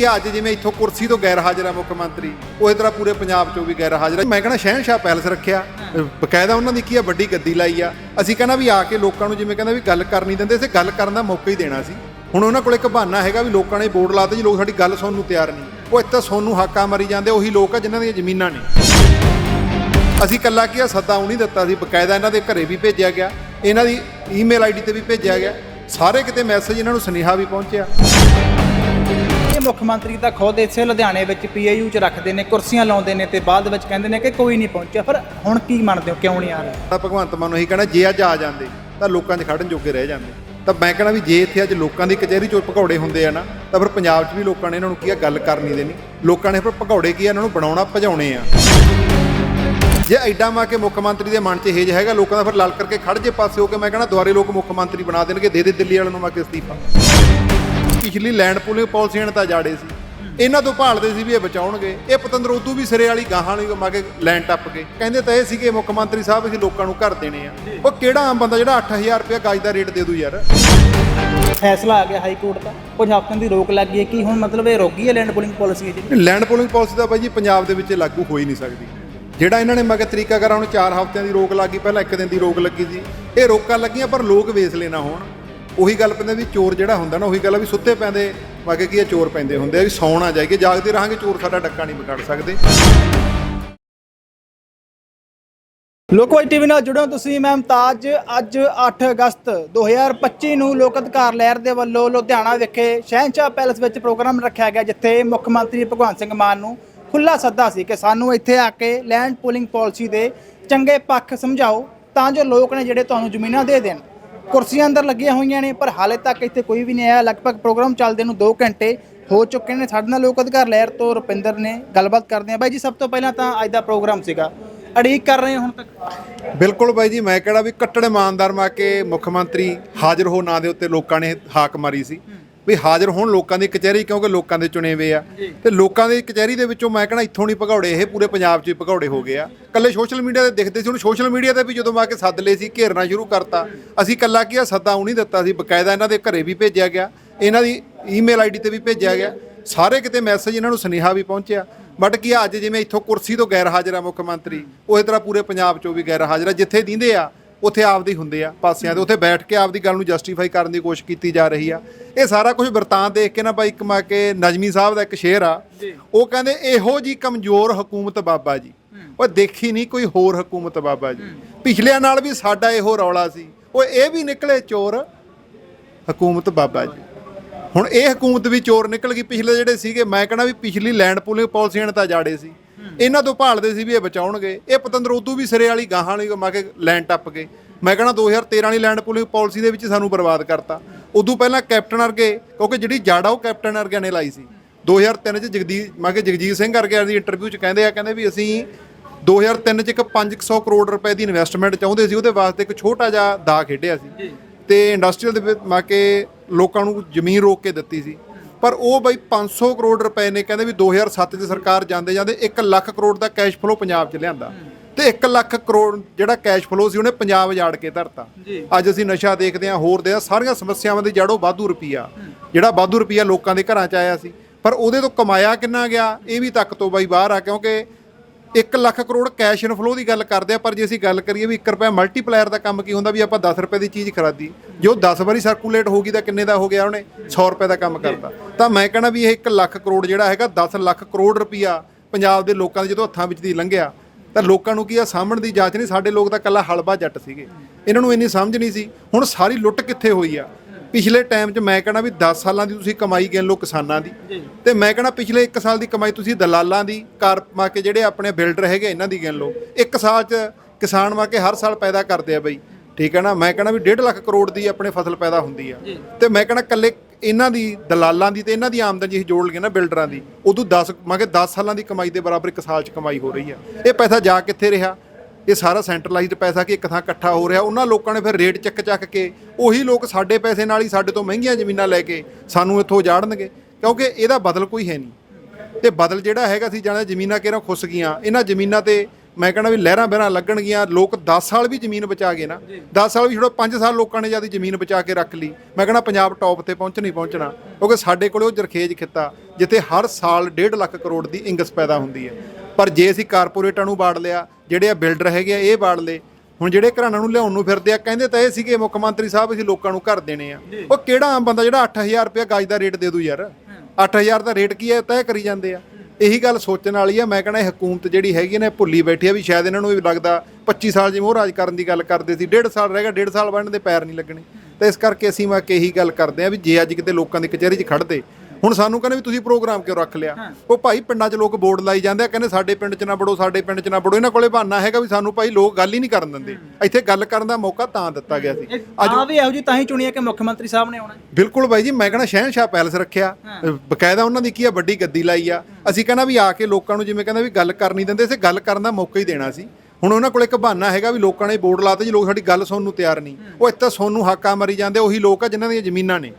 ਕੀ ਅੱਜ ਜਿਵੇਂ ਇੱਥੋਂ ਕੁਰਸੀ ਤੋਂ ਗੈਰ ਹਾਜ਼ਰ ਆ ਮੁੱਖ ਮੰਤਰੀ ਉਸੇ ਤਰ੍ਹਾਂ ਪੂਰੇ ਪੰਜਾਬ 'ਚੋਂ ਵੀ ਗੈਰ ਹਾਜ਼ਰ ਆ। ਮੈਂ ਕਹਿੰਦਾ ਸ਼ਹਿਨशाह ਪੈਲਸ ਰੱਖਿਆ ਬਕਾਇਦਾ ਉਹਨਾਂ ਦੀ ਕੀ ਆ, ਵੱਡੀ ਗੱਦੀ ਲਾਈ ਆ। ਅਸੀਂ ਕਹਿੰਦਾ ਵੀ ਆ ਕੇ ਲੋਕਾਂ ਨੂੰ ਜਿਵੇਂ ਕਹਿੰਦਾ ਵੀ ਗੱਲ ਕਰਨੀ ਦਿੰਦੇ ਸੀ ਗੱਲ ਕਰਨ ਦਾ ਮੌਕਾ ਹੀ ਦੇਣਾ ਸੀ। ਹੁਣ ਉਹਨਾਂ ਕੋਲ ਇੱਕ ਬਹਾਨਾ ਹੈਗਾ ਵੀ ਲੋਕਾਂ ਨੇ ਬੋਰਡ ਲਾਤੇ ਜੀ, ਲੋਕ ਸਾਡੀ ਗੱਲ ਸੁਣਨ ਨੂੰ ਤਿਆਰ ਨਹੀਂ। ਉਹ ਇੱਥੇ ਸੋਨੂੰ ਹਾਕਾ ਮਾਰੀ ਜਾਂਦੇ, ਉਹੀ ਲੋਕ ਆ ਜਿਨ੍ਹਾਂ ਦੀਆਂ ਜ਼ਮੀਨਾਂ ਨੇ। ਅਸੀਂ ਕੱਲਾ ਕੀ ਆ, ਸੱਦਾ ਉਹ ਨਹੀਂ ਦਿੱਤਾ ਸੀ, ਬਕਾਇਦਾ ਇਹਨਾਂ ਦੇ ਘਰੇ ਵੀ ਭੇਜਿਆ ਗਿਆ, ਇਹਨਾਂ ਦੀ ਈਮੇਲ ਆਈਡੀ ਤੇ ਵੀ ਭੇਜਿਆ ਗਿਆ। ਸਾਰੇ ਕਿਤੇ ਮੈਸੇਜ ਇਹਨਾਂ ਨੂੰ ਸੁਨੇਹਾ ਵੀ ਪਹੁੰਚਿਆ। ਮੁੱਖ ਮੰਤਰੀ ਤਾਂ ਖੁਦ ਇੱਥੇ ਲੁਧਿਆਣੇ ਵਿੱਚ ਪੀਏਯੂ ਚ ਰੱਖਦੇ ਨੇ, ਕੁਰਸੀਆਂ ਲਾਉਂਦੇ ਨੇ ਤੇ ਬਾਅਦ ਵਿੱਚ ਕਹਿੰਦੇ ਨੇ ਕਿ ਕੋਈ ਨਹੀਂ ਪਹੁੰਚਿਆ। ਪਰ ਹੁਣ ਕੀ ਮੰਨਦੇ ਹੋ, ਕਿਉਂ ਨਹੀਂ ਆ ਰਹੇ? ਤਾਂ ਭਗਵੰਤ ਮਾਨ ਨੂੰ ਇਹੀ ਕਹਿਣਾ ਜੇ ਅੱਜ ਆ ਜਾਂਦੇ, ਤਾਂ ਲੋਕਾਂ 'ਚ ਖੜਨ ਜੋਗੇ ਰਹਿ ਜਾਂਦੇ। ਤਾਂ ਮੈਂ ਕਹਿਣਾ ਵੀ ਜੇ ਇੱਥੇ ਅੱਜ ਲੋਕਾਂ ਦੀ ਕਚਹਿਰੀ ਚ ਭਗੌੜੇ ਹੁੰਦੇ ਆ ਨਾ, ਤਾਂ ਫਿਰ ਪੰਜਾਬ 'ਚ ਵੀ ਲੋਕਾਂ ਨੇ ਇਹਨਾਂ ਨੂੰ ਕੀ ਆ, ਗੱਲ ਕਰਨੀ ਦੇਣੀ। ਲੋਕਾਂ ਨੇ ਫਿਰ ਭਗੌੜੇ ਕੀ ਆ, ਇਹਨਾਂ ਨੂੰ ਬਣਾਉਣਾ, ਭਜਾਉਣੇ ਆ। ਜੇ ਐਡਾ ਮਾ ਕੇ ਮੁੱਖ ਮੰਤਰੀ ਦੇ ਮਨ 'ਚ ਹੇਜ ਹੈਗਾ, ਲੋਕਾਂ ਦਾ ਫਿਰ ਲਲ ਕਰਕੇ ਖੜ ਜੇ ਪਾਸੇ ਹੋ ਕੇ ਮੈਂ ਕਹਿਣਾ ਦੁਆਰੇ ਲੋਕ ਮੁੱਖ ਮੰਤਰੀ ਬਣਾ ਦੇਣਗੇ, ਦੇ ਦੇ ਦਿੱਲੀ ਵਾਲਿਆਂ ਨੂੰ ਮਾ ਕੇ ਅਸਤੀਫਾ ਪਿਛਲੀ ਲੈਂਡ ਪੂਲਿੰਗ ਪਾਲਿਸੀਆਂ ਨੇ ਤਾਂ ਜਾੜੇ ਸੀ। ਇਹਨਾਂ ਤੋਂ ਭਾਲਦੇ ਸੀ ਵੀ ਇਹ ਬਚਾਉਣਗੇ। ਇਹ ਪਤੰਦਰ ਉਦੋਂ ਵੀ ਸਿਰੇ ਵਾਲੀ ਗਾਹਾਂ ਵਾਲੀ ਮਾ ਕੇ ਲੈਂਡ ਟੱਪ ਗਏ। ਕਹਿੰਦੇ ਤਾਂ ਇਹ ਸੀਗੇ ਮੁੱਖ ਮੰਤਰੀ ਸਾਹਿਬ ਅਸੀਂ ਲੋਕਾਂ ਨੂੰ ਘਰ ਦੇਣੇ ਆ। ਉਹ ਕਿਹੜਾ ਆਮ ਬੰਦਾ ਜਿਹੜਾ 8000 ਰੁਪਏ ਗਾਜ ਦਾ ਰੇਟ ਦੇ ਦੂ ਯਾਰ? ਫੈਸਲਾ ਆ ਗਿਆ ਹਾਈ ਕੋਰਟ ਦਾ। ਕੁਝ ਹਫ਼ਤਿਆਂ ਦੀ ਰੋਕ ਲੱਗ ਗਈ ਹੈ। ਕਿ ਹੁਣ ਮਤਲਬ ਇਹ ਰੋਗੀ ਹੈ ਲੈਂਡ ਪੋਲਿੰਗ ਪਾਲਿਸੀ ਜਿਹੜੀ? ਲੈਂਡ ਪੂਲਿੰਗ ਪਾਲਿਸੀ ਤਾਂ ਬਾਈ ਜੀ ਪੰਜਾਬ ਦੇ ਵਿੱਚ ਲਾਗੂ ਹੋ ਹੀ ਨਹੀਂ ਸਕਦੀ। ਜਿਹੜਾ ਇਹਨਾਂ ਨੇ ਮਗਰ ਤਰੀਕਾ ਕਰਾ ਹੁਣ 4 ਹਫ਼ਤਿਆਂ ਦੀ ਰੋਕ ਲੱਗੀ ਪਹਿਲਾਂ ਇੱਕ ਦਿਨ ਦੀ ਰੋਕ ਲੱਗੀ ਸੀ। ਇਹ ਰੋਕਾਂ ਲੱਗੀਆਂ ਪਰ ਲੋਕ ਵੇਚ ਲੈਣਾ ਹੋਣ। ਉਹੀ ਗੱਲ ਪੈਂਦੇ ਵੀ ਚੋਰ ਜਿਹੜਾ ਹੁੰਦਾ ਨਾ, ਉਹੀ ਗੱਲ ਆ ਵੀ ਸੁੱਤੇ ਪੈਂਦੇ ਮਗੇ ਕੀ ਆ, ਚੋਰ ਪੈਂਦੇ ਹੁੰਦੇ ਆ ਵੀ ਸੌਣ ਜਾਈਏ ਜਾਗਦੇ ਰਹਾਂਗੇ, ਚੋਰ ਸਾਡਾ ਡੱਕਾ ਨਹੀਂ ਵਿਗਾੜ ਸਕਦੇ। ਲੋਕਵਾਈ ਟੀਵੀ ਨਾਲ ਜੁੜੋ ਤੁਸੀਂ, ਮੈਂ ਮੁਮਤਾਜ। ਅੱਜ 8 ਅਗਸਤ 2025 ਨੂੰ ਲੋਕ ਅਧਿਕਾਰ ਲਹਿਰ ਦੇ ਵੱਲੋਂ ਲੁਧਿਆਣਾ ਵਿਖੇ ਸ਼ਹਿਨशाह ਪੈਲਸ ਵਿੱਚ ਪ੍ਰੋਗਰਾਮ ਰੱਖਿਆ ਗਿਆ, ਜਿੱਥੇ ਮੁੱਖ ਮੰਤਰੀ ਭਗਵੰਤ ਸਿੰਘ ਮਾਨ ਨੂੰ ਖੁੱਲਾ ਸੱਦਾ ਸੀ ਕਿ ਸਾਨੂੰ ਇੱਥੇ ਆ ਕੇ ਲੈਂਡ ਪੂਲਿੰਗ ਪਾਲਿਸੀ ਦੇ ਚੰਗੇ ਪੱਖ ਸਮਝਾਓ, ਤਾਂ ਜੋ ਲੋਕ ਨੇ ਜਿਹੜੇ ਤੁਹਾਨੂੰ ਜ਼ਮੀਨਾਂ ਦੇ ਦੇਣ। ਕੁਰਸੀਆਂ ਅੰਦਰ ਲੱਗੀਆਂ ਹੋਈਆਂ ਨੇ, ਪਰ ਹਾਲੇ ਤੱਕ ਇੱਥੇ ਕੋਈ ਵੀ ਨਹੀਂ ਆਇਆ। ਲਗਭਗ ਪ੍ਰੋਗਰਾਮ ਚੱਲਦੇ ਨੂੰ 2 ਘੰਟੇ ਹੋ ਚੁੱਕੇ ਨੇ। ਸਾਡੇ ਨਾਲ ਲੋਕ ਅਧਿਕਾਰ ਲਹਿਰ ਤੋਂ ਰੁਪਿੰਦਰ ਨੇ ਗੱਲਬਾਤ ਕਰਦੇ ਆ। ਬਾਈ ਜੀ, ਸਭ ਤੋਂ ਪਹਿਲਾਂ ਤਾਂ ਅੱਜ ਦਾ ਪ੍ਰੋਗਰਾਮ ਸੀਗਾ। ਅੜੀਕ ਕਰ ਰਹੇ ਹੁਣ ਤੱਕ? ਬਿਲਕੁਲ ਬਾਈ ਜੀ, ਮੈਂ ਕਿਹੜਾ ਵੀ ਕੱਟੜ ਇਮਾਨਦਾਰ ਮਾ ਕੇ ਮੁੱਖ ਮੰਤਰੀ ਹਾਜ਼ਰ ਹੋ ਨਾਂ ਦੇ ਉੱਤੇ ਲੋਕਾਂ ਨੇ ਹਾਕ ਮਾਰੀ ਸੀ। ਵੀ ਹਾਜ਼ਰ ਹੋਣ ਲੋਕਾਂ ਦੀ ਕਚਹਿਰੀ ਕਿਉਂਕਿ ਲੋਕਾਂ ਦੇ ਚੁਣੇ ਹੋਏ ਆ। ਤੇ ਲੋਕਾਂ ਦੀ ਕਚਹਿਰੀ ਦੇ ਵਿੱਚੋਂ ਮੈਂ ਕਹਣਾ ਇੱਥੋਂ ਨਹੀਂ ਭਗੌੜੇ ਇਹ ਪੂਰੇ ਪੰਜਾਬ 'ਚ ਹੀ ਭਗੌੜੇ ਹੋ ਗਏ ਆ। ਕੱਲੇ ਸੋਸ਼ਲ ਮੀਡੀਆ ਤੇ ਦਿਖਦੇ ਸੀ ਹੁਣ ਸੋਸ਼ਲ ਮੀਡੀਆ ਤੇ ਵੀ ਜਦੋਂ ਮੈਂ ਕੇ ਸੱਦ ਲਏ ਸੀ ਘੇਰਨਾ ਸ਼ੁਰੂ ਕਰਤਾ। ਅਸੀਂ ਕੱਲਾ ਕੀ ਆ ਸੱਦਾ ਉਹ ਨਹੀਂ ਦਿੱਤਾ ਸੀ ਬਕਾਇਦਾ ਇਹਨਾਂ ਦੇ ਘਰੇ ਵੀ ਭੇਜਿਆ ਗਿਆ ਇਹਨਾਂ ਦੀ ਈਮੇਲ ਆਈਡੀ ਤੇ ਵੀ ਭੇਜਿਆ ਗਿਆ। ਸਾਰੇ ਕਿਤੇ ਮੈਸੇਜ ਇਹਨਾਂ ਨੂੰ ਸੁਨੇਹਾ ਵੀ ਪਹੁੰਚਿਆ। ਬਟ ਕੀ ਅੱਜ ਜਿਵੇਂ ਇੱਥੋਂ ਕੁਰਸੀ ਤੋਂ ਗੈਰ ਹਾਜ਼ਰ ਆ ਮੁੱਖ ਮੰਤਰੀ ਉਸੇ ਤਰ੍ਹਾਂ ਪੂਰੇ ਪੰਜਾਬ 'ਚੋਂ ਵੀ ਗੈਰ ਹਾਜ਼ਰ ਆ ਜਿੱਥੇ ਦਿੰਦੇ ਆ ਉੱਥੇ ਆਪਦੇ ਹੁੰਦੇ ਆ ਪਾਸਿਆਂ ਤੇ ਉੱਥੇ ਬੈਠ ਕੇ ਆਪਦੀ ਗੱਲ ਨੂੰ ਜਸਟੀਫਾਈ ਕਰਨ ਦੀ ਕੋਸ਼ਿਸ਼ ਕੀਤੀ ਜਾ ਰਹੀ ਆ। ਇਹ ਸਾਰਾ ਕੁਝ ਵਰਤਾਂ ਦੇਖ ਕੇ ਨਾ ਬਾਈ ਕਮਾ ਕੇ ਨਜਮੀ ਸਾਹਿਬ ਦਾ ਇੱਕ ਸ਼ੇਰ ਆ ਉਹ ਕਹਿੰਦੇ ਇਹੋ ਜੀ ਕਮਜ਼ੋਰ ਹਕੂਮਤ ਬਾਬਾ ਜੀ। ਉਹ ਦੇਖੀ ਨਹੀਂ ਕੋਈ ਹੋਰ ਹਕੂਮਤ ਬਾਬਾ ਜੀ। ਪਿਛਲਿਆਂ ਨਾਲ ਵੀ ਸਾਡਾ ਇਹੋ ਰੌਲਾ ਸੀ। ਉਹ ਇਹ ਵੀ ਨਿਕਲੇ ਚੋਰ ਹਕੂਮਤ ਬਾਬਾ ਜੀ। ਹੁਣ ਇਹ ਹਕੂਮਤ ਵੀ ਚੋਰ ਨਿਕਲ ਗਈ। ਪਿਛਲੇ ਜਿਹੜੇ ਸੀਗੇ ਮੈਂ ਕਹਿੰਦਾ ਵੀ ਪਿਛਲੀ ਲੈਂਡ ਪੂਲਿੰਗ ਪਾਲਿਸੀਆਂ ਨੇ ਤਾਂ ਜਾੜੇ ਸੀ। ਇਹਨਾਂ ਤੋਂ ਭਾਲਦੇ ਸੀ ਵੀ ਇਹ ਬਚਾਉਣਗੇ। ਇਹ ਪਤੰਦਰ ਉਦੋਂ ਵੀ ਸਿਰੇ ਵਾਲੀ ਗਾਹਾਂ ਵਾਲੀ ਮਾ ਕੇ ਲੈਂਡ ਟੱਪ ਗਏ ਮੈਂ ਕਹਿੰਦਾ 2013 ਵਾਲੀ ਲੈਂਡ ਪੂਲਿੰਗ ਪਾਲਿਸੀ ਦੇ ਵਿੱਚ ਸਾਨੂੰ ਬਰਬਾਦ ਕਰਤਾ। ਉਦੋਂ ਪਹਿਲਾਂ ਕੈਪਟਨ ਵਰਗੇ ਕਿਉਂਕਿ ਜਿਹੜੀ ਜਾੜਾ ਉਹ ਕੈਪਟਨ ਵਰਗਿਆਂ ਨੇ ਲਾਈ ਸੀ। 2003 ਚ ਜਗਦੀ ਮੈਂ ਕਿ ਜਗਜੀਤ ਸਿੰਘ ਵਰਗਿਆਂ ਦੀ ਇੰਟਰਵਿਊ ਚ ਕਹਿੰਦੇ ਆ ਕਹਿੰਦੇ ਵੀ ਅਸੀਂ 2003 ਚ ਇੱਕ 500 ਕਰੋੜ ਰੁਪਏ ਦੀ ਇਨਵੈਸਟਮੈਂਟ ਚਾਹੁੰਦੇ ਸੀ ਉਹਦੇ ਵਾਸਤੇ ਇੱਕ ਛੋਟਾ ਜਿਹਾ ਦਾ ਖੇਡਿਆ ਸੀ। ਤੇ ਇੰਡਸਟਰੀਅਲ ਦੇ ਵਿੱਚ ਮਾ ਕੇ ਲੋਕਾਂ ਨੂੰ ਜ਼ਮੀਨ ਰੋਕ ਕੇ ਦਿੱਤੀ ਸੀ। ਪਰ ਉਹ ਬਈ 500 ਕਰੋੜ ਰੁਪਏ ਨੇ ਕਹਿੰਦੇ ਵੀ 2007 ਚ ਸਰਕਾਰ ਜਾਂਦੇ ਜਾਂਦੇ 1 ਲੱਖ ਕਰੋੜ ਦਾ ਕੈਸ਼ ਫਲੋ ਪੰਜਾਬ 'ਚ ਲਿਆਂਦਾ। ਤੇ 1 ਲੱਖ ਕਰੋੜ ਜਿਹੜਾ ਕੈਸ਼ ਫਲੋ ਸੀ ਉਹਨੇ ਪੰਜਾਬ ਉਜਾੜ ਕੇ ਧਰਤਾ। ਅੱਜ ਅਸੀਂ ਨਸ਼ਾ ਦੇਖਦੇ ਹਾਂ ਹੋਰ ਦੇ ਸਾਰੀਆਂ ਸਮੱਸਿਆਵਾਂ ਦੀ ਜੜੋਂ ਵਾਧੂ ਰੁਪਈਆ। ਜਿਹੜਾ ਵਾਧੂ ਰੁਪਈਆ ਲੋਕਾਂ ਦੇ ਘਰਾਂ 'ਚ ਆਇਆ ਸੀ। ਪਰ ਉਹਦੇ ਤੋਂ ਕਮਾਇਆ ਕਿੰਨਾ ਗਿਆ? ਇਹ ਵੀ ਤੱਕ ਤੋਂ ਬਾਈ ਬਾਹਰ ਆ ਕਿਉਂਕਿ 1 ਲੱਖ ਕਰੋੜ ਕੈਸ਼ ਇਨਫਲੋ ਦੀ ਗੱਲ ਕਰਦੇ ਆ, ਪਰ ਜੇ ਅਸੀਂ ਗੱਲ ਕਰੀਏ ਵੀ 1 ਰੁਪਿਆ ਮਲਟੀਪਲਾਇਰ ਦਾ ਕੰਮ ਕੀ ਹੁੰਦਾ ਵੀ ਆਪਾਂ 10 ਰੁਪਏ ਦੀ ਚੀਜ਼ ਖਰੀਦੀ, ਜੋ 10 ਵਾਰੀ ਸਰਕੂਲੇਟ ਹੋਗੀ ਤਾਂ ਕਿੰਨੇ ਦਾ ਹੋ ਗਿਆ ਉਹਨੇ? 100 ਰੁਪਏ ਦਾ ਕੰਮ ਕਰਤਾ। ਤਾਂ ਮੈਂ ਕਹਿੰਦਾ ਵੀ ਇਹ 1 ਲੱਖ ਕਰੋੜ ਜਿਹੜਾ ਹੈਗਾ 10 ਲੱਖ ਕਰੋੜ ਰੁਪਈਆ ਪੰਜਾਬ ਦੇ ਲੋਕਾਂ ਦੇ ਜਦੋਂ ਹੱਥਾਂ ਵਿੱਚ ਦੀ ਲੰਘਿਆ, ਤਾਂ ਲੋਕਾਂ ਨੂੰ ਕੀ ਆ ਸਾਹਮਣ ਦੀ ਜਾਂਚ ਨਹੀਂ, ਸਾਡੇ ਲੋਕ ਤਾਂ ਕੱਲਾ ਹਲਵਾ ਜੱਟ ਸੀਗੇ। ਇਹਨਾਂ ਨੂੰ ਇੰਨੀ ਸਮਝ ਨਹੀਂ ਸੀ। ਹੁਣ ਸਾਰੀ ਲੁੱਟ ਕਿੱਥੇ ਹੋਈ ਆ? ਪਿਛਲੇ ਟਾਈਮ 'ਚ ਮੈਂ ਕਹਿੰਦਾ ਵੀ 10 ਸਾਲਾਂ ਦੀ ਤੁਸੀਂ ਕਮਾਈ ਗਿਣ ਲਓ ਕਿਸਾਨਾਂ ਦੀ। ਤੇ ਮੈਂ ਕਹਿੰਦਾ ਪਿਛਲੇ 1 ਸਾਲ ਦੀ ਕਮਾਈ ਤੁਸੀਂ ਦਲਾਲਾਂ ਦੀ ਕਾਰ ਮਾ ਕੇ ਜਿਹੜੇ ਆਪਣੇ ਬਿਲਡਰ ਹੈਗੇ ਇਹਨਾਂ ਦੀ ਗਿਣ ਲਓ। 1 ਸਾਲ 'ਚ ਕਿਸਾਨ ਮਾ ਕੇ ਹਰ ਸਾਲ ਪੈਦਾ ਕਰਦੇ ਆ ਬਈ। ਠੀਕ ਹੈ ਨਾ? ਮੈਂ ਕਹਿੰਦਾ ਵੀ 1.5 ਲੱਖ ਕਰੋੜ ਦੀ ਆਪਣੇ ਫਸਲ ਪੈਦਾ ਹੁੰਦੀ ਆ। ਤੇ ਮੈਂ ਕਹਿੰਦਾ ਕੱਲੇ ਇਹਨਾਂ ਦੀ ਦਲਾਲਾਂ ਦੀ ਤੇ ਇਹਨਾਂ ਦੀ ਆਮਦਨ ਜੇ ਜੋੜ ਲਈਏ ਨਾ ਬਿਲਡਰਾਂ ਦੀ ਉਦੋਂ 10 ਮੈਂ ਕਿ 10 ਸਾਲਾਂ ਦੀ ਕਮਾਈ ਦੇ ਬਰਾਬਰ ਇੱਕ ਸਾਲ 'ਚ ਕਮਾਈ ਹੋ ਰਹੀ ਆ। ਇਹ ਪੈਸਾ ਜਾ ਕਿੱਥੇ ਰਿਹਾ? ਇਹ ਸਾਰਾ ਸੈਂਟਰਲਾਈਜ਼ਡ ਪੈਸਾ ਕਿ ਇੱਕ ਥਾਂ ਇਕੱਠਾ ਹੋ ਰਿਹਾ, ਉਹਨਾਂ ਲੋਕਾਂ ਨੇ ਫਿਰ ਰੇਟ ਚੱਕ ਚੱਕ ਕੇ ਉਹੀ ਲੋਕ ਸਾਡੇ ਪੈਸੇ ਨਾਲ ਹੀ ਸਾਡੇ ਤੋਂ ਮਹਿੰਗੀਆਂ ਜ਼ਮੀਨਾਂ ਲੈ ਕੇ ਸਾਨੂੰ ਇੱਥੋਂ ਉਜਾੜਨਗੇ, ਕਿਉਂਕਿ ਇਹਦਾ ਬਦਲ ਕੋਈ ਹੈ ਨਹੀਂ। ਤੇ ਬਦਲ ਜਿਹੜਾ ਹੈਗਾ ਸੀ ਜਾਣਾ ਜ਼ਮੀਨਾਂ ਕਿਹੜਾ ਖੁੱਸ ਗਈਆਂ, ਇਹਨਾਂ ਜ਼ਮੀਨਾਂ ਤੇ ਮੈਂ ਕਹਿੰਦਾ ਵੀ ਲਹਿਰਾਂ ਬਹਿਰਾਂ ਲੱਗਣਗੀਆਂ, ਲੋਕ 10 ਸਾਲ ਵੀ ਜ਼ਮੀਨ ਬਚਾ ਗਏ ਨਾ 10 ਸਾਲ ਵੀ ਛੋੜੋ 5 ਸਾਲ ਲੋਕਾਂ ਨੇ ਜ਼ਿਆਦਾ ਜ਼ਮੀਨ ਬਚਾ ਕੇ ਰੱਖ ਲਈ। ਮੈਂ ਕਹਿੰਦਾ ਪੰਜਾਬ ਟੌਪ ਤੇ ਪਹੁੰਚ ਨਹੀਂ ਪਹੁੰਚਣਾ, ਕਿਉਂਕਿ ਸਾਡੇ ਕੋਲ ਉਹ ਜਰਖੇਜ ਖਿੱਤਾ, ਜਿੱਥੇ ਹਰ ਸਾਲ 1.5 ਲੱਖ ਕਰੋੜ ਦੀ ਇੰਗਸ ਪੈਦਾ ਹੁੰਦੀ ਹੈ। ਪਰ ਜੇ ਅਸੀਂ ਕਾਰਪੋਰੇਟਾਂ ਨੂੰ ਬਾੜ ਲਿਆ ਜਿਹੜੇ ਆ ਬਿਲਡਰ ਹੈਗੇ ਆ ਇਹ ਬਾੜ ਲਏ। ਹੁਣ ਜਿਹੜੇ ਘਰਾਣਾਂ ਨੂੰ ਲਿਆਉਣ ਨੂੰ ਫਿਰਦੇ ਆ ਕਹਿੰਦੇ ਤਾਂ ਇਹ ਸੀਗੇ ਮੁੱਖ ਮੰਤਰੀ ਸਾਹਿਬ ਅਸੀਂ ਲੋਕਾਂ ਨੂੰ ਘਰ ਦੇਣੇ ਆ। ਉਹ ਕਿਹੜਾ ਆਮ ਬੰਦਾ ਜਿਹੜਾ 8000 ਰੁਪਏ ਗਾਜ ਦਾ ਰੇਟ ਦੇ ਦੂ ਯਾਰ? 8000 ਦਾ ਰੇਟ ਕੀ ਹੈ ਤੈਅ ਕਰੀ ਜਾਂਦੇ ਆ। ਇਹੀ ਗੱਲ ਸੋਚਣ ਵਾਲੀ ਆ ਮੈਂ ਕਹਿੰਦਾ ਇਹ ਹਕੂਮਤ ਜਿਹੜੀ ਹੈਗੀ ਨੇ ਭੁੱਲੀ ਬੈਠੀ ਆ ਵੀ ਸ਼ਾਇਦ ਇਹਨਾਂ ਨੂੰ ਵੀ ਲੱਗਦਾ 25 ਸਾਲ ਜਿਵੇਂ ਉਹ ਰਾਜ ਕਰਨ ਦੀ ਗੱਲ ਕਰਦੇ ਸੀ ਡੇਢ ਸਾਲ ਰਹਿ ਗਿਆ ਡੇਢ ਸਾਲ ਬਣਨ ਦੇ ਪੈਰ ਨਹੀਂ ਲੱਗਣੇ। ਤਾਂ ਇਸ ਕਰਕੇ ਅਸੀਂ ਮੈਂ ਕਿ ਇਹੀ ਗੱਲ ਕਰਦੇ ਆ ਵੀ ਜੇ ਅੱਜ ਕਿਤੇ ਲੋਕਾਂ ਦੀ ਕਚਹਿਰੀ 'ਚ ਖੜਦੇ ਹੁਣ ਸਾਨੂੰ ਕਹਿੰਦੇ ਵੀ ਤੁਸੀਂ ਪ੍ਰੋਗਰਾਮ ਕਿਉਂ ਰੱਖ ਲਿਆ? ਉਹ ਭਾਈ ਪਿੰਡਾਂ 'ਚ ਲੋਕ ਬੋਰਡ ਲਾਈ ਜਾਂਦੇ ਆ ਕਹਿੰਦੇ ਸਾਡੇ ਪਿੰਡ 'ਚ ਨਾ ਵੜੋ ਸਾਡੇ ਪਿੰਡ 'ਚ ਨਾ ਵੜੋ। ਇਹਨਾਂ ਕੋਲੇ ਬਹਾਨਾ ਹੈਗਾ ਵੀ ਸਾਨੂੰ ਭਾਈ ਲੋਕ ਗੱਲ ਹੀ ਨਹੀਂ ਕਰਨ ਦਿੰਦੇ। ਇੱਥੇ ਗੱਲ ਕਰਨ ਦਾ ਮੌਕਾ ਤਾਂ ਦਿੱਤਾ ਗਿਆ ਸੀ। ਆ ਵੀ ਇਹੋ ਜੀ ਤਾਂ ਹੀ ਚੁਣੀ ਹੈ ਕਿ ਮੁੱਖ ਮੰਤਰੀ ਸਾਹਿਬ ਨੇ ਆਉਣਾ। ਬਿਲਕੁਲ ਬਾਈ ਜੀ ਮੈਂ ਕਹਿੰਦਾ ਸ਼ਹਿਨशाह ਪੈਲਸ ਰੱਖਿਆ। ਬਕਾਇਦਾ ਉਹਨਾਂ ਦੀ ਕੀ ਆ ਵੱਡੀ ਗੱਦੀ ਲਾਈ ਆ। ਅਸੀਂ ਕਹਿੰਦਾ ਵੀ ਆ ਕੇ ਲੋਕਾਂ ਨੂੰ ਜਿਵੇਂ ਕਹਿੰਦਾ ਵੀ ਗੱਲ ਕਰ ਨਹੀਂ ਦਿੰਦੇ ਇਸੇ ਗੱਲ ਕਰਨ ਦਾ ਮੌਕਾ ਹੀ ਦੇਣਾ ਸੀ। ਹੁਣ ਉਹਨਾਂ ਕੋਲ ਇੱਕ ਬਹਾਨਾ ਹੈਗਾ ਵੀ ਲੋਕਾਂ ਨੇ ਬੋਰਡ ਲਾਤੇ ਜੀ ਲੋਕ ਸਾਡੀ ਗੱਲ ਸੁਣਨ ਨੂੰ ਤਿਆਰ ਨਹੀਂ। ਉਹ ਇੱਥੇ ਸੋਨੂੰ ਹਾਕਾ ਮਰੀ ਜਾਂਦੇ ਉਹੀ ਲੋਕ ਆ ਜਿਨ੍ਹਾਂ ਦੀਆਂ ਜ਼ਮੀਨਾਂ ਨੇ।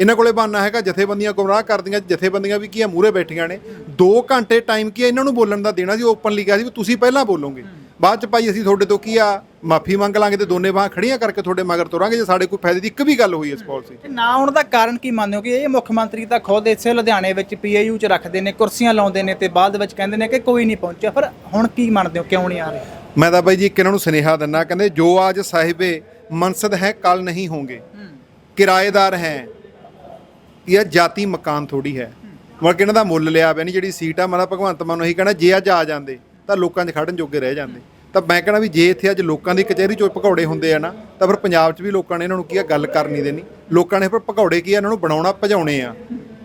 ਇਹਨਾਂ ਕੋਲੇ ਬਹਾਨਾ ਹੈਗਾ ਜਥੇਬੰਦੀਆਂ ਗੁੰਮਰਾਹ ਕਰਦੀਆਂ ਜਥੇਬੰਦੀਆਂ ਵੀ ਕੀ ਆ ਮੂਰੇ ਬੈਠੀਆਂ ਨੇ। 2 ਘੰਟੇ ਟਾਈਮ ਕੀ ਆ ਇਹਨਾਂ ਨੂੰ ਬੋਲਣ ਦਾ ਦੇਣਾ ਸੀ ਓਪਨਲੀ ਕਿਹਾ ਸੀ ਵੀ ਤੁਸੀਂ ਪਹਿਲਾਂ ਬੋਲੋਗੇ। ਬਾਅਦ ਚ ਭਾਈ ਅਸੀਂ ਤੁਹਾਡੇ ਤੋਂ ਕੀ ਆ ਮਾਫੀ ਮੰਗ ਲਾਂਗੇ ਤੇ ਦੋਨੇ ਬਾਹਾਂ ਖੜੀਆਂ ਕਰਕੇ ਤੁਹਾਡੇ ਮਗਰ ਤੁਰਾਂਗੇ ਜੇ ਸਾਡੇ ਕੋਈ ਫਾਇਦੇ ਦੀ ਇੱਕ ਵੀ ਗੱਲ ਹੋਈ ਇਸ ਪਾਲਿਸੀ ਤੇ। ਨਾ ਆਉਣ ਦਾ ਕਾਰਨ ਕੀ ਮੰਨਦੇ ਹੋ ਕਿ ਇਹ ਮੁੱਖ ਮੰਤਰੀ ਤਾਂ ਖੁਦ ਇਸੇ ਲੁਧਿਆਣੇ ਵਿੱਚ ਪੀਏਯੂ 'ਚ ਰੱਖਦੇ ਨੇ ਕੁਰਸੀਆਂ ਲਾਉਂਦੇ ਨੇ ਤੇ ਬਾਅਦ ਵਿੱਚ ਕਹਿੰਦੇ ਨੇ ਕਿ ਕੋਈ ਨਹੀਂ ਪਹੁੰਚਿਆ ਫਿਰ ਹੁਣ ਕੀ ਮੰਨਦੇ ਹੋ ਕਿਉਂ ਨਹੀਂ ਆ ਰਹੇ? ਮੈਂ ਤਾਂ ਬਾਈ ਜੀ ਇੱਕ ਇਹਨਾਂ ਨੂੰ ਸੁਨੇਹਾ ਦਿੰਨਾ ਕਹਿੰਦੇ ਜੋ ਆਜ ਸਾਹਿਬੇ ਮਨਸਦ ਹੈ ਕੱਲ ਨਹੀਂ ਹੋਂਗੇ ਕਿਰਾਏਦਾਰ ਹੈ ਕੀ ਹੈ ਜਾਤੀ ਮਕਾਨ ਥੋੜੀ ਹੈ। ਮਤਲਬ ਕਿ ਇਹਨਾਂ ਦਾ ਮੁੱਲ ਲਿਆ ਪਿਆ ਨਹੀਂ ਜਿਹੜੀ ਸੀਟ ਆ ਮੇਰਾ ਭਗਵੰਤ ਮਾਨ ਨੂੰ ਇਹੀ ਕਹਿਣਾ ਜੇ ਅੱਜ ਆ ਜਾਂਦੇ ਤਾਂ ਲੋਕਾਂ 'ਚ ਖੜਨ ਜੋਗੇ ਰਹਿ ਜਾਂਦੇ। ਤਾਂ ਮੈਂ ਕਹਿਣਾ ਵੀ ਜੇ ਇੱਥੇ ਅੱਜ ਲੋਕਾਂ ਦੀ ਕਚਹਿਰੀ 'ਚੋਂ ਭਗੌੜੇ ਹੁੰਦੇ ਆ ਨਾ ਤਾਂ ਫਿਰ ਪੰਜਾਬ 'ਚ ਵੀ ਲੋਕਾਂ ਨੇ ਇਹਨਾਂ ਨੂੰ ਕੀ ਆ ਗੱਲ ਕਰਨੀ ਦੇਣੀ। ਲੋਕਾਂ ਨੇ ਫਿਰ ਭਗੌੜੇ ਕੀ ਆ ਇਹਨਾਂ ਨੂੰ ਬਣਾਉਣਾ ਭਜਾਉਣੇ ਆ।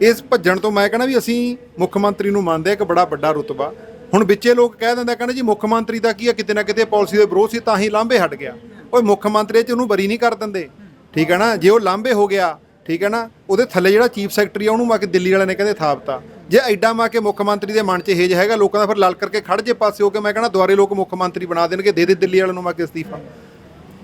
ਇਸ ਭੱਜਣ ਤੋਂ ਮੈਂ ਕਹਿਣਾ ਵੀ ਅਸੀਂ ਮੁੱਖ ਮੰਤਰੀ ਨੂੰ ਮੰਨਦੇ ਆ ਇੱਕ ਬੜਾ ਵੱਡਾ ਰੁਤਬਾ। ਹੁਣ ਵਿੱਚੇ ਲੋਕ ਕਹਿ ਦਿੰਦਾ ਆ, ਕਹਿੰਦੇ ਜੀ ਮੁੱਖ ਮੰਤਰੀ ਦਾ ਕੀ ਆ ਕਿਤੇ ਨਾ ਕਿਤੇ ਪਾਲਿਸੀ ਦੇ ਵਿਰੋਧ ਸੀ ਤਾਂ ਹੀ ਲਾਂਭੇ ਹਟ ਗਿਆ। ਓਏ ਮੁੱਖ ਮੰਤਰੀ ਚ ਉਹਨੂੰ ਬਰੀ ਨਹੀਂ ਕਰ ਦਿੰਦੇ। ਠੀਕ ਹੈ ਨਾ ਜੇ ਉਹ ਲਾਂਭੇ ਹੋ ਗਿਆ ਠੀਕ ਹੈ ਨਾ? ਉਹਦੇ ਥੱਲੇ ਜਿਹੜਾ ਚੀਫ ਸੈਕਟਰੀ ਆ, ਉਹਨੂੰ ਮਾ ਕੇ ਦਿੱਲੀ ਵਾਲਿਆਂ ਨੇ ਕਹਿੰਦੇ ਥਾਪਤਾ। ਜੇ ਐਡਾ ਮਾ ਕੇ ਮੁੱਖ ਮੰਤਰੀ ਦੇ ਮਨ 'ਚ ਹੇਜ ਹੈਗਾ, ਲੋਕਾਂ ਦਾ ਫਿਰ ਲਲ ਕਰਕੇ ਖੜ ਜੇ ਪਾਸੇ ਹੋ ਕੇ ਮੈਂ ਕਹਿੰਦਾ ਦੁਆਰੇ ਲੋਕ ਮੁੱਖ ਮੰਤਰੀ ਬਣਾ ਦੇਣਗੇ, ਦੇ ਦੇ ਦਿੱਲੀ ਵਾਲਿਆਂ ਨੂੰ ਮਾ ਕੇ ਅਸਤੀਫਾ।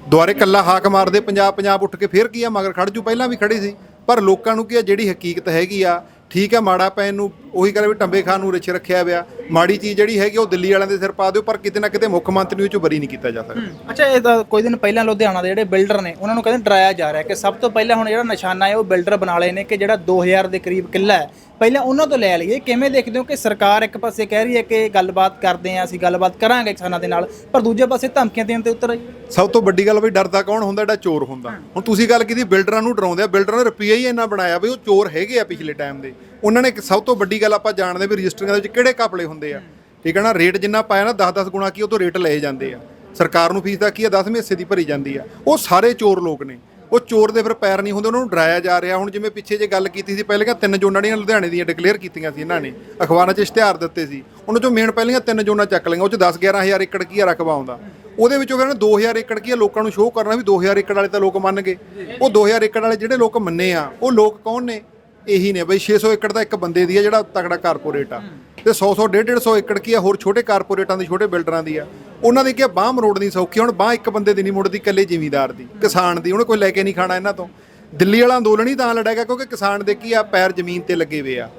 ਦੁਆਰੇ ਕੱਲਾ ਹਾਕ ਮਾਰਦੇ ਪੰਜਾਬ ਪੰਜਾਬ ਉੱਠ ਕੇ ਫੇਰ ਕੀ ਆ? ਮਗਰ ਖੜ ਜੂ, ਪਹਿਲਾਂ ਵੀ ਖੜੀ ਸੀ। ਪਰ ਲੋਕਾਂ ਨੂੰ ਕੀ ਆ, ਜਿਹੜੀ ਹਕੀਕਤ ਹੈਗੀ ਆ, ਠੀਕ ਆ, ਮਾੜਾ ਪੈਣ ਨੂੰ ਉਹੀ ਕਰੇ ਵੀ ਟੰਬੇ ਖਾਨ ਨੂੰ ਰਿਛ ਰੱਖਿਆ ਪਿਆ ਮਾੜੀ ਚੀਜ਼ ਜਿਹੜੀ ਹੈਗੀ ਉਹ ਦਿੱਲੀ ਵਾਲਿਆਂ ਦੇ ਸਿਰ ਪਾ ਦਿਓ ਪਰ ਕਿਤੇ ਨਾ ਕਿਤੇ ਮੁੱਖ ਮੰਤਰੀ ਨੂੰ ਚੋਂ ਬਰੀ ਨਹੀਂ ਕੀਤਾ ਜਾ ਸਕਦਾ। ਅੱਛਾ ਇਹ ਤਾਂ ਕੋਈ ਦਿਨ ਪਹਿਲਾਂ ਲੁਧਿਆਣਾ ਦੇ ਜਿਹੜੇ ਬਿਲਡਰ ਨੇ ਉਹਨਾਂ ਨੂੰ ਕਹਿੰਦੇ ਡਰਾਇਆ ਜਾ ਰਿਹਾ ਕਿ ਸਭ ਤੋਂ ਪਹਿਲਾਂ ਹੁਣ ਜਿਹੜਾ ਨਿਸ਼ਾਨਾ ਹੈ ਉਹ ਬਿਲਡਰ ਬਣਾ ਲਏ ਨੇ ਕਿ ਜਿਹੜਾ 2000 ਦੇ ਕਰੀਬ ਕਿੱਲਾ ਹੈ ਪਹਿਲਾਂ ਉਹਨਾਂ ਤੋਂ ਲੈ ਲਈਏ। ਕਿਵੇਂ ਦੇਖਦੇ ਹੋ ਕਿ ਸਰਕਾਰ ਇੱਕ ਪਾਸੇ ਕਹਿ ਰਹੀ ਹੈ ਕਿ ਗੱਲਬਾਤ ਕਰਦੇ ਆ ਅਸੀਂ ਗੱਲਬਾਤ ਕਰਾਂਗੇ ਕਿਸਾਨਾਂ ਦੇ ਨਾਲ ਪਰ ਦੂਜੇ ਪਾਸੇ ਧਮਕੀਆਂ ਦੇਣ ਤੇ ਉਤਰ ਆਈ। ਸਭ ਤੋਂ ਵੱਡੀ ਗੱਲ ਵੀ ਡਰਦਾ ਕੌਣ ਹੁੰਦਾ ਜਿਹੜਾ ਚੋਰ ਹੁੰਦਾ। ਹੁਣ ਤੁਸੀਂ ਗੱਲ ਕੀਤੀ ਬਿਲਡਰਾਂ ਨੂੰ ਡਰਾਉਂਦੇ ਆ ਬਿਲਡਰਾਂ ਨੇ ਰੁਪਈਆ ਹੀ ਇੰਨਾ ਬਣਾਇਆ ਵੀ ਉਹ ਚੋਰ ਹੈਗੇ ਆ ਪਿਛਲੇ ਟਾਈਮ ਦੇ। ਉਹਨਾਂ ਨੇ ਇੱਕ ਸਭ ਤੋਂ ਵੱਡੀ ਗੱਲ ਆਪਾਂ ਜਾਣਦੇ ਵੀ ਰਜਿਸਟਰੀਆਂ ਦੇ ਵਿੱਚ ਕਿਹੜੇ ਕਾਪਲੇ ਹੁੰਦੇ ਆ। ਠੀਕ ਹੈ ਨਾ? ਰੇਟ ਜਿੰਨਾ ਪਾਇਆ ਨਾ 10-10 ਗੁਣਾ ਕੀ ਉਹ ਤੋਂ ਰੇਟ ਲਏ ਜਾਂਦੇ ਆ। ਸਰਕਾਰ ਨੂੰ ਫੀਸ ਦਾ ਕੀ ਆ? 10ਵੇਂ ਹਿੱਸੇ ਦੀ ਭਰੀ ਜਾਂਦੀ ਆ। ਉਹ ਸਾਰੇ ਚੋਰ ਲੋਕ ਨੇ। ਉਹ ਚੋਰ ਦੇ ਫਿਰ ਪੈਰ ਨਹੀਂ ਹੁੰਦੇ, ਉਹਨਾਂ ਨੂੰ ਡਰਾਇਆ ਜਾ ਰਿਹਾ। ਹੁਣ ਜਿਵੇਂ ਪਿੱਛੇ ਜੇ ਗੱਲ ਕੀਤੀ ਸੀ, ਪਹਿਲੇ ਤਿੰਨ ਜ਼ੋਨਾਂ ਜਿਹੜੀਆਂ ਲੁਧਿਆਣੇ ਦੀਆਂ ਡਿਕਲੇਅਰ ਕੀਤੀਆਂ ਸੀ ਇਹਨਾਂ ਨੇ। ਅਖਬਾਰਾਂ 'ਚ ਇਸ਼ਤਿਹਾਰ ਦਿੱਤੇ ਸੀ। ਉਹਨਾਂ 'ਚੋਂ ਮੇਨ ਪਹਿਲੀਆਂ ਤਿੰਨ ਜ਼ੋਨਾਂ ਚੱਕ ਲਈਆਂ, ਉਹ 'ਚ 10 11000 ਏਕੜ ਕੀ ਆ ਰਕਬਾ ਆਉਂਦਾ। ਉਹਦੇ ਵਿੱਚੋਂ ਕਹਿੰਦੇ 2000 ਏਕੜ ਕੀ ਆ ਲੋਕਾਂ ਨੂੰ ਸ਼ੋਅ ਕਰਨਾ ਵੀ 2000 ਏਕੜ ਵਾਲੇ ਤਾਂ ਲੋਕ ਮੰਨ ਗਏ ਉਹ 2000 ਏਕੜ ਵਾਲੇ ਜਿਹੜੇ ਲੋਕ ਮੰਨੇ ਆ, ਉਹ ਲੋਕ ਕੌਣ ਨੇ? ਇਹੀ ਨੇ ਬਈ 600 ਏਕੜ ਦਾ ਇੱਕ ਬੰਦੇ ਦੀ ਆ ਜਿਹੜਾ ਤਕੜਾ ਕਾਰਪੋਰੇਟ ਆ। ਤੇ 100 100 150 150 ਏਕੜ ਕੀ ਆ, ਹੋਰ ਛੋਟੇ ਕਾਰਪੋਰੇਟਾਂ ਦੀ, ਛੋਟੇ ਬਿਲਡਰਾਂ ਦੀ ਆ। ਉਹਨਾਂ ਦੀ ਕੀ ਆ, ਬਾਹ ਮਰੋੜਨੀ ਸੌਖੀ। ਹੁਣ ਬਾਹ ਇੱਕ ਬੰਦੇ ਦੀ ਨਹੀਂ ਮੁੜਦੀ, ਇਕੱਲੇ ਜ਼ਿਮੀਂਦਾਰ ਦੀ, ਕਿਸਾਨ ਦੀ। ਉਹਨੇ ਕੋਈ ਲੈ ਕੇ ਨਹੀਂ ਖਾਣਾ ਇਹਨਾਂ ਤੋਂ। ਦਿੱਲੀ ਵਾਲਾ ਅੰਦੋਲਨ ਹੀ ਤਾਂ ਲੜੇਗਾ, ਕਿਉਂਕਿ ਕਿਸਾਨ ਦੇ ਕੀ ਆ, ਪੈਰ ਜ਼ਮੀਨ ਤੇ ਲੱਗੇ ਹੋਏ ਆ।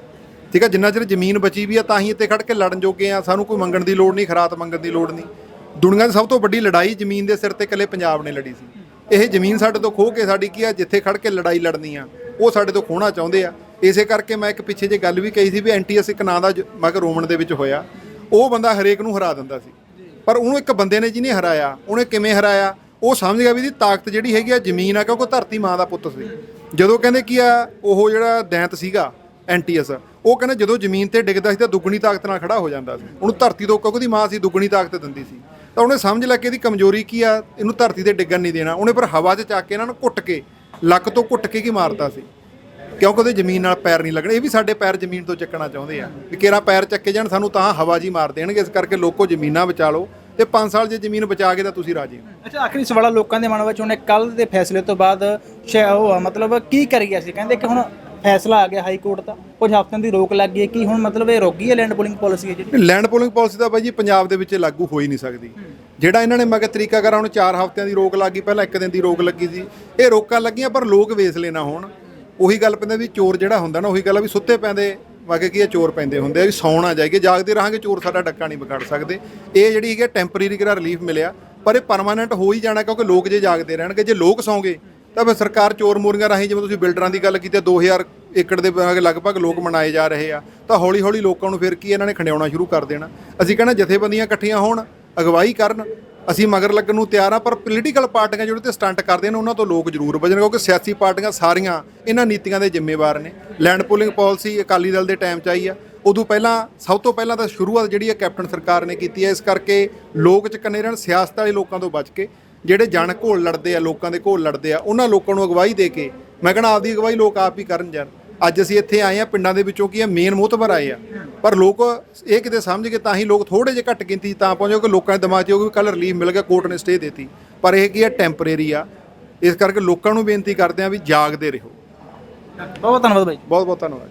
ਠੀਕ ਆ, ਜਿੰਨਾ ਚਿਰ ਜ਼ਮੀਨ ਬਚੀ ਵੀ ਆ, ਤਾਂ ਹੀ ਇੱਥੇ ਖੜ ਕੇ ਲੜਨ ਜੋਗੇ ਆ। ਸਾਨੂੰ ਕੋਈ ਮੰਗਣ ਦੀ ਲੋੜ ਨਹੀਂ, ਖਰਾਤ ਮੰਗਣ ਦੀ ਲੋੜ ਨਹੀਂ। ਦੁਨੀਆ ਦੀ ਸਭ ਤੋਂ ਵੱਡੀ ਲੜਾਈ ਜ਼ਮੀਨ ਦੇ ਸਿਰ ਤੇ ਇਕੱਲੇ ਪੰਜਾਬ ਨੇ ਲੜੀ ਸੀ। ਇਹ ਜ਼ਮੀਨ ਸਾਡੇ ਤੋਂ ਖੋਹ ਕੇ ਸਾਡੀ ਕੀ ਆ, ਜਿੱਥੇ ਖੜ ਕੇ ਲੜਾਈ ਲੜਨੀ ਆ। ਉਹ ਸਾਡੇ ਤੋਂ ਖੋਣਾ ਚਾਹੁੰਦੇ ਆ। ਇਸੇ ਕਰਕੇ ਮੈਂ ਇੱਕ ਪਿੱਛੇ ਜੇ ਗੱਲ ਵੀ ਕਹੀ ਸੀ ਵੀ ਐਨਟੀਐਸ ਇੱਕ ਨਾਂ ਦਾ ਜ- ਮੈਂ ਕਿ ਰੋਮਨ ਦੇ ਵਿੱਚ ਹੋਇਆ। ਉਹ ਬੰਦਾ ਹਰੇਕ ਨੂੰ ਹਰਾ ਦਿੰਦਾ ਸੀ। ਪਰ ਉਹਨੂੰ ਇੱਕ ਬੰਦੇ ਨੇ ਜਿਹਨੇ ਹਰਾਇਆ। ਉਹਨੇ ਕਿਵੇਂ ਹਰਾਇਆ? ਉਹ ਸਮਝ ਗਿਆ ਵੀ ਇਹਦੀ ਤਾਕਤ ਜਿਹੜੀ ਹੈਗੀ ਆ ਜ਼ਮੀਨ ਆ, ਕਿਉਂਕਿ ਧਰਤੀ ਮਾਂ ਦਾ ਪੁੱਤ ਸੀ। ਜਦੋਂ ਕਹਿੰਦੇ ਕੀ ਆ, ਉਹ ਜਿਹੜਾ ਦੈਂਤ ਸੀਗਾ ਐਨਟੀਐਸ ਉਹ ਕਹਿੰਦੇ ਜਦੋਂ ਜ਼ਮੀਨ ਤੇ ਡਿੱਗਦਾ ਸੀ ਤਾਂ ਦੁੱਗਣੀ ਤਾਕਤ ਨਾਲ ਖੜਾ ਹੋ ਜਾਂਦਾ ਸੀ। ਉਹਨੂੰ ਧਰਤੀ ਤੋਂ ਕਿਉਂਕਿ ਉਹਦੀ ਮਾਂ ਸੀ, ਦੁੱਗਣੀ ਤਾਕਤ ਦਿੰਦੀ ਸੀ। ਤਾਂ ਉਹਨੇ ਸਮਝ ਲਿਆ ਕਿ ਇਹਦੀ ਕਮਜ਼ੋਰੀ ਕੀ ਆ? ਇਹਨੂੰ ਧਰਤੀ ਤੇ ਡਿੱਗਣ ਨਹੀਂ ਦੇਣਾ। ਉਹਨੇ ਪਰ ਹਵਾ 'ਚ ਚੱਕ ਕੇ ਇਹਨਾਂ ਨੂੰ ਘੁੱਟ ਕੇ ਲੱਕ ਤੋਂ ਘੁੱਟ ਕੇ ਕੀ ਮਾਰਦਾ ਸੀ। ਕਿਉਂਕਿ ਉਹਦੇ ਜ਼ਮੀਨ ਨਾਲ ਪੈਰ ਨਹੀਂ ਲੱਗਣੇ। ਇਹ ਵੀ ਸਾਡੇ ਪੈਰ ਜ਼ਮੀਨ ਤੋਂ ਚੱਕਣਾ ਚਾਹੁੰਦੇ ਆ ਵੀ ਕੇਰਾ ਪੈਰ ਚੱਕੇ ਜਾਣ, ਸਾਨੂੰ ਤਾਂ ਹਵਾ ਜੀ ਮਾਰ ਦੇਣਗੇ। ਇਸ ਕਰਕੇ ਲੋਕੋ ਜ਼ਮੀਨਾਂ ਬਚਾ ਲਓ ਤੇ 5 ਸਾਲ ਜੇ ਜ਼ਮੀਨ ਬਚਾ ਕੇ ਤਾਂ ਤੁਸੀਂ ਰਾਜੀ ਹੋ। ਅੱਛਾ, ਆਖਰੀ ਸਵਾਲ ਲੋਕਾਂ ਦੇ ਮਨ ਵਿੱਚ। ਉਹਨੇ ਕੱਲ ਦੇ ਫੈਸਲੇ ਤੋਂ ਬਾਅਦ ਉਹ ਮਤਲਬ ਕੀ ਕਰੀਏ ਸੀ ਕਹਿੰਦੇ ਕਿ ਹੁਣ ਫੈਸਲਾ ਆ ਗਿਆ ਹਾਈ ਕੋਰਟ ਦਾ ਕੁਝ ਹਫ਼ਤਿਆਂ ਦੀ ਰੋਕ ਲੱਗ ਗਈ ਹੈ। ਕਿ ਹੁਣ ਮਤਲਬ ਇਹ ਰੋਕ ਗਈ ਹੈ ਲੈਂਡ ਪੂਲਿੰਗ ਪਾਲਿਸੀ ਹੈ ਜਿਹੜੀ? ਲੈਂਡ ਪੋਲਿੰਗ ਪਾਲਿਸੀ ਤਾਂ ਬਾਈ ਜੀ ਪੰਜਾਬ ਦੇ ਵਿੱਚ ਲਾਗੂ ਹੋ ਹੀ ਨਹੀਂ ਸਕਦੀ। ਜਿਹੜਾ ਇਹਨਾਂ ਨੇ ਮਗਰ ਤਰੀਕਾ ਕਰਾ ਹੁਣ 4 ਹਫ਼ਤਿਆਂ ਦੀ ਰੋਕ ਲੱਗੀ ਪਹਿਲਾਂ ਇੱਕ ਦਿਨ ਦੀ ਰੋਕ ਲੱਗੀ ਸੀ। ਇਹ ਰੋਕਾਂ ਲੱਗੀਆਂ ਪਰ ਲੋਕ ਵੇਸ ਲੈਣਾ ਹੋਣ। ਉਹੀ ਗੱਲ ਪੈਂਦਾ ਵੀ ਚੋਰ ਜਿਹੜਾ ਹੁੰਦਾ ਨਾ ਉਹੀ ਗੱਲ ਆ ਵੀ ਸੁੱਤੇ ਪੈਂਦੇ ਵਾਕੇ ਕੀ ਇਹ ਚੋਰ ਪੈਂਦੇ ਹੁੰਦੇ ਆ ਵੀ ਸੌਣ ਜਾਈਏ ਜਾਗਦੇ ਰਹਾਂਗੇ ਚੋਰ ਸਾਡਾ ਡੱਕਾ ਨਹੀਂ ਵਿਗਾੜ ਸਕਦੇ। ਇਹ ਜਿਹੜੀ ਹੈਗੀ ਟੈਂਪਰੇਰੀ ਕਿਹੜਾ ਰਿਲੀਫ ਮਿਲਿਆ ਪਰ ਇਹ ਪਰਮਾਨੈਂਟ ਹੋ ਹੀ ਜਾਣਾ ਕਿਉਂਕਿ ਲੋਕ ਜੇ ਜਾਗਦੇ ਰਹਿਣਗੇ ਜੇ ਲੋਕ ਸੌਂਗੇ ਤਾਂ ਫਿਰ ਸਰਕਾਰ ਚੋਰ ਮੋਰੀਆਂ ਰਾਹੀਂ ਜਿਵੇਂ ਤੁਸੀਂ ਬਿਲਡਰਾਂ ਦੀ ਗੱਲ ਕੀਤੀ ਹੈ, 2000 ਏਕੜ ਦੇ ਲਗਭਗ ਲੋਕ ਮਨਾਏ ਜਾ ਰਹੇ ਆ ਤਾਂ ਹੌਲੀ ਹੌਲੀ ਲੋਕਾਂ ਨੂੰ ਫਿਰ ਕੀ ਇਹਨਾਂ ਨੇ ਖੰਡਿਆਉਣਾ ਸ਼ੁਰੂ ਕਰ ਦੇਣਾ। ਅਸੀਂ ਕਹਿੰਦਾ ਜਥੇਬੰਦੀਆਂ ਇਕੱਠੀਆਂ ਹੋਣ ਅਗਵਾਈ ਕਰਨ ਅਸੀਂ ਮਗਰ ਲੱਗਣ ਨੂੰ ਤਿਆਰ ਆ ਪਰ ਪੋਲੀਟੀਕਲ ਪਾਰਟੀਆਂ ਜਿਹੜੇ ਤੇ ਸਟੰਟ ਕਰਦੇ ਨੇ ਉਹਨਾਂ ਤੋਂ ਲੋਕ ਜ਼ਰੂਰ ਬਚਣ ਕਿਉਂਕਿ ਸਿਆਸੀ ਪਾਰਟੀਆਂ ਸਾਰੀਆਂ ਇਹਨਾਂ ਨੀਤੀਆਂ ਦੇ ਜ਼ਿੰਮੇਵਾਰ ਨੇ। Land pooling policy Akali Dal ਦੇ ਟਾਈਮ 'ਚ ਆਈ ਆ। ਉਦੋਂ ਪਹਿਲਾਂ ਸਭ ਤੋਂ ਪਹਿਲਾਂ ਤਾਂ ਸ਼ੁਰੂਆਤ ਜਿਹੜੀ ਹੈ ਕੈਪਟਨ ਸਰਕਾਰ ਨੇ ਕੀਤੀ ਹੈ ਇਸ ਕਰਕੇ ਲੋਕ ਚ ਕੰਨੇ ਰਹਿਣ ਸਿਆਸਤ ਵਾਲੇ ਲੋਕਾਂ ਤੋਂ ਬਚ ਕੇ। ਜਿਹੜੇ ਜਨ ਘੋਲ ਲੜਦੇ ਆ ਲੋਕਾਂ ਦੇ ਘੋਲ ਲੜਦੇ ਆ ਉਹਨਾਂ ਲੋਕਾਂ ਨੂੰ ਅਗਵਾਈ ਦੇ ਕੇ ਮੈਂ ਕਹਿੰਦਾ ਆਪਦੀ ਅਗਵਾਈ ਲੋਕ ਆਪ ਹੀ ਕਰਨ ਜਾਣ। ਅੱਜ ਅਸੀਂ ਇੱਥੇ ਆਏ ਆ ਪਿੰਡਾਂ ਦੇ ਵਿੱਚੋਂ ਕੀ ਆ ਮੇਨ ਮੋਤਬਰ ਆਏ ਆ। ਪਰ ਲੋਕ ਇਹ ਕਿਤੇ ਸਮਝ ਕੇ ਤਾਂ ਹੀ ਲੋਕ ਥੋੜੇ ਜਿਹੇ ਘੱਟ ਗਿਣਤੀ ਤਾਂ ਪਹੁੰਚੇ ਕਿ ਲੋਕਾਂ ਦੇ ਦਿਮਾਗ 'ਚ ਉਹ ਕੱਲ ਰਿਲੀਫ ਮਿਲ ਗਿਆ ਕੋਰਟ ਨੇ ਸਟੇ ਦਿੱਤੀ। ਪਰ ਇਹ ਕੀ ਆ ਟੈਂਪਰੇਰੀ ਆ। ਇਸ ਕਰਕੇ ਲੋਕਾਂ ਨੂੰ ਬੇਨਤੀ ਕਰਦੇ ਆ ਵੀ ਜਾਗਦੇ ਰਹੋ। ਬਹੁਤ ਬਹੁਤ ਧੰਨਵਾਦ ਬਾਈ। ਬਹੁਤ ਬਹੁਤ ਧੰਨਵਾਦ।